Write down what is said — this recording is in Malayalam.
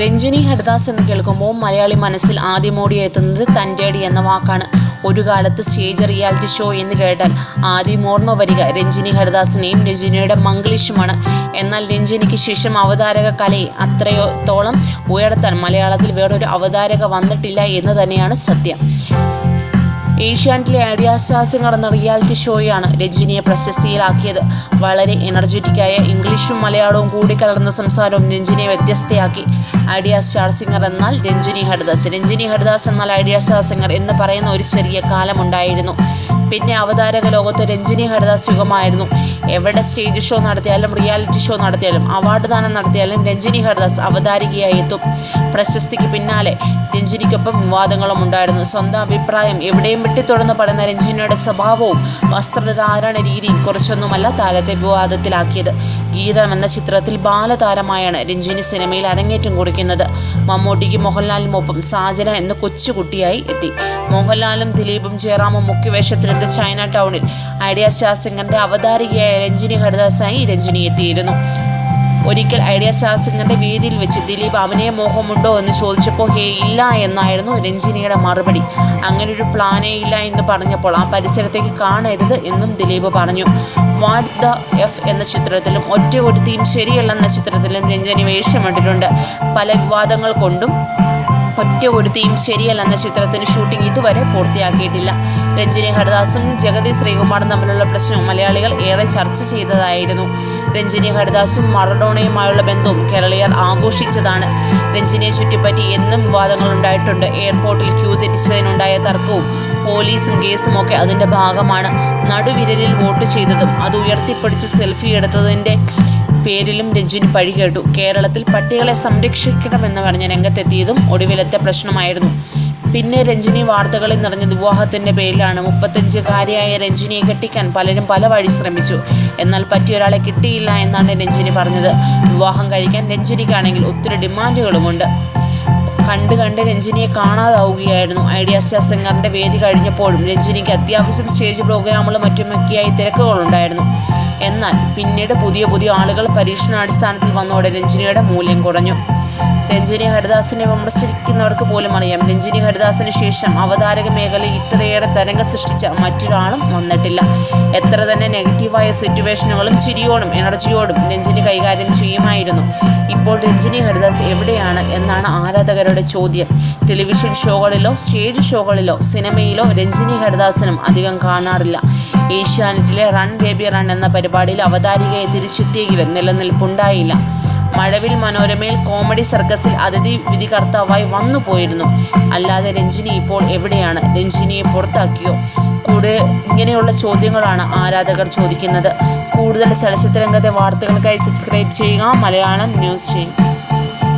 രഞ്ജിനി ഹരിദാസ് എന്ന് കേൾക്കുമ്പോൾ മലയാളി മനസ്സിൽ ആദ്യം ഓടിയെത്തുന്നത് തന്റെടി എന്ന വാക്കാണ്. ഒരു കാലത്ത് സ്റ്റേജ് റിയാലിറ്റി ഷോ എന്ന് കേട്ടാൽ ആദ്യം ഓർമ്മ വരിക രഞ്ജിനി ഹരിദാസിനെയും രഞ്ജിനിയുടെ മംഗ്ലീഷുമാണ് എന്നാൽ രഞ്ജിനിക്ക് ശേഷം അവതാരക കലയെ അത്രയോത്തോളം ഉയർത്താൻ മലയാളത്തിൽ വേറൊരു അവതാരക വന്നിട്ടില്ല എന്ന് തന്നെയാണ് സത്യം. ഏഷ്യാനെറ്റിലെ ഐഡിയ സ്റ്റാർസിംഗർ എന്ന റിയാലിറ്റി ഷോയാണ് രജനിയെ പ്രശസ്തിയിലാക്കിയത്. വളരെ എനർജറ്റിക്കായ ഇംഗ്ലീഷും മലയാളവും കൂടി കലർന്ന സംസാരവും രഞ്ജിനിയെ വ്യത്യസ്തയാക്കി. ഐഡിയ സ്റ്റാർ സിംഗർ എന്നാൽ രഞ്ജിനി ഹരിദാസ്. രഞ്ജിനി ഹരിദാസ് എന്നാൽ ഐഡിയ സ്റ്റാർ സിംഗർ എന്ന് പറയുന്ന ഒരു ചെറിയ കാലമുണ്ടായിരുന്നു. പിന്നെ അവതാരക ലോകത്ത് രഞ്ജിനി ഹരിദാസ് യുഗമായിരുന്നു. എവിടെ സ്റ്റേജ് ഷോ നടത്തിയാലും റിയാലിറ്റി ഷോ നടത്തിയാലും അവാർഡ് ദാനം നടത്തിയാലും രഞ്ജിനി ഹരിദാസ് അവതാരികയായി എത്തും. പ്രശസ്തിക്ക് പിന്നാലെ രഞ്ജിനിക്കൊപ്പം വിവാദങ്ങളും ഉണ്ടായിരുന്നു. സ്വന്തം അഭിപ്രായം എവിടെയും വെട്ടിത്തുടർന്ന് പറയുന്ന രഞ്ജിനിയുടെ സ്വഭാവവും വസ്ത്രധാരണ രീതിയും കുറച്ചൊന്നുമല്ല താരത്തെ വിവാദത്തിലാക്കിയത്. ഗീതം എന്ന ചിത്രത്തിൽ ബാലതാരമായാണ് രഞ്ജിനി സിനിമയിൽ അരങ്ങേറ്റം കുറിക്കുന്നത്. മമ്മൂട്ടിക്ക് മോഹൻലാലിനുമൊപ്പം സാജന എന്ന കൊച്ചുകുട്ടിയായി എത്തി. മോഹൻലാലും ദിലീപും ജയറാമും മുഖ്യവേഷത്തിലെത്തിയ ചൈന ടൗണിൽ ഐഡിയ സിംഗറിന്റെ അവതാരികയായ രഞ്ജിനി ഹരിദാസായി രഞ്ജിനി എത്തിയിരുന്നു. ഒരിക്കൽ ഐഡിയ ശാസ്ത്രജ്ഞന്റെ വീതിയിൽ വെച്ച് ദിലീപ് അവനെ മോഹമുണ്ടോ എന്ന് ചോദിച്ചപ്പോൾ ഹേ ഇല്ല എന്നായിരുന്നു രഞ്ജിനിയുടെ മറുപടി. അങ്ങനെ ഒരു പ്ലാനേ ഇല്ല എന്ന് പറഞ്ഞപ്പോൾ ആ പരിസരത്തേക്ക് കാണരുത് എന്നും ദിലീപ് പറഞ്ഞു. വാട്ട് ദ എഫ് എന്ന ചിത്രത്തിലും ഒറ്റ ഒരുത്തിയും ശരിയല്ലെന്ന ചിത്രത്തിലും രഞ്ജനി വേഷമിട്ടിട്ടുണ്ട് പല വിവാദങ്ങൾ കൊണ്ടും ഒറ്റ ഒരുത്തിയും ശരിയല്ലെന്ന ചിത്രത്തിന് ഷൂട്ടിംഗ് ഇതുവരെ പൂർത്തിയാക്കിയിട്ടില്ല. രഞ്ജിനി ഹരിദാസും ജഗതി ശ്രീകുമാറും തമ്മിലുള്ള പ്രശ്നവും മലയാളികൾ ഏറെ ചർച്ച ചെയ്തതായിരുന്നു. രഞ്ജിനി ഹരിദാസും മറഡോണയുമായുള്ള ബന്ധവും കേരളീയർ ആഘോഷിച്ചതാണ്. രഞ്ജിനിയെ ചുറ്റിപ്പറ്റി എന്നും വിവാദങ്ങൾ ഉണ്ടായിട്ടുണ്ട്. എയർപോർട്ടിൽ ക്യൂ തിരിച്ചതിനുണ്ടായ തർക്കവും പോലീസും കേസും ഒക്കെ അതിന്റെ ഭാഗമാണ്. നടുവിരലിൽ വോട്ട് ചെയ്തതും അത് ഉയർത്തിപ്പിടിച്ച് സെൽഫി എടുത്തതിന്റെ പേരിലും രഞ്ജിനി പഴി കേട്ടു. കേരളത്തിൽ പട്ടികളെ സംരക്ഷിക്കണമെന്ന് പറഞ്ഞ് രംഗത്തെത്തിയതും ഒടുവിലത്തെ പ്രശ്നമായിരുന്നു. പിന്നെ രഞ്ജിനി വാർത്തകളിൽ നിറഞ്ഞ വിവാഹത്തിന്റെ പേരിലാണ്. മുപ്പത്തഞ്ചുകാരിയായ രഞ്ജിനിയെ കെട്ടിക്കാൻ പലരും പല വഴി ശ്രമിച്ചു. എന്നാൽ പറ്റിയൊരാളെ കിട്ടിയില്ല എന്നാണ് രഞ്ജിനി പറഞ്ഞത്. വിവാഹം കഴിക്കാൻ രഞ്ജിനിക്കാണെങ്കിൽ ഒത്തിരി ഡിമാൻഡുകളുമുണ്ട്. കണ്ട് കണ്ട് രഞ്ജിനിയെ കാണാതാവുകയായിരുന്നു. ഐഡിയ സ്റ്റാർ സിംഗറിന്റെ വേദി കഴിഞ്ഞപ്പോഴും രഞ്ജിനിക്ക് അത്യാവശ്യം സ്റ്റേജ് പ്രോഗ്രാമുകളും മറ്റുമൊക്കെയായി തിരക്കുകളുണ്ടായിരുന്നു. എന്നാൽ പിന്നീട് പുതിയ പുതിയ ആളുകൾ പരീക്ഷണാടിസ്ഥാനത്തിൽ വന്നതോടെ രഞ്ജിനിയുടെ മൂല്യം കുറഞ്ഞു. രഞ്ജിനി ഹരിദാസിനെ വിമർശിക്കുന്നവർക്ക് പോലും അറിയാം. രഞ്ജിനി ഹരിദാസിന് ശേഷം അവതാരക മേഖലയിൽ ഇത്രയേറെ തരംഗ സൃഷ്ടിച്ച മറ്റൊരാളും വന്നിട്ടില്ല. എത്ര തന്നെ നെഗറ്റീവായ സിറ്റുവേഷനുകളും ചിരിയോടും എനർജിയോടും രഞ്ജിനി കൈകാര്യം ചെയ്യുമായിരുന്നു. ഇപ്പോൾ രഞ്ജിനി ഹരിദാസ് എവിടെയാണ് എന്നാണ് ആരാധകരുടെ ചോദ്യം. ടെലിവിഷൻ ഷോകളിലോ സ്റ്റേജ് ഷോകളിലോ സിനിമയിലോ രഞ്ജിനി ഹരിദാസിനും അധികം കാണാറില്ല. ഏഷ്യാനെറ്റിലെ റൺ ബേബി റൺ എന്ന പരിപാടിയിൽ അവതാരികയെ തിരിച്ചെത്തിയെങ്കിലും നിലനിൽപ്പുണ്ടായില്ല. മഴവിൽ മനോരമയിൽ കോമഡി സർക്കസിൽ അതിഥി വിധികർത്താവായി വന്നു പോയിരുന്നു. അല്ലാതെ രഞ്ജിനി ഇപ്പോൾ എവിടെയാണ്? രഞ്ജിനിയെ പുറത്താക്കിയോ? കൂടെ ഇങ്ങനെയുള്ള ചോദ്യങ്ങളാണ് ആരാധകർ ചോദിക്കുന്നത്. കൂടുതൽ ചലച്ചിത്രരംഗത്തെ വാർത്തകൾക്കായി സബ്സ്ക്രൈബ് ചെയ്യുക. മലയാളം ന്യൂസ് ചെയ്യും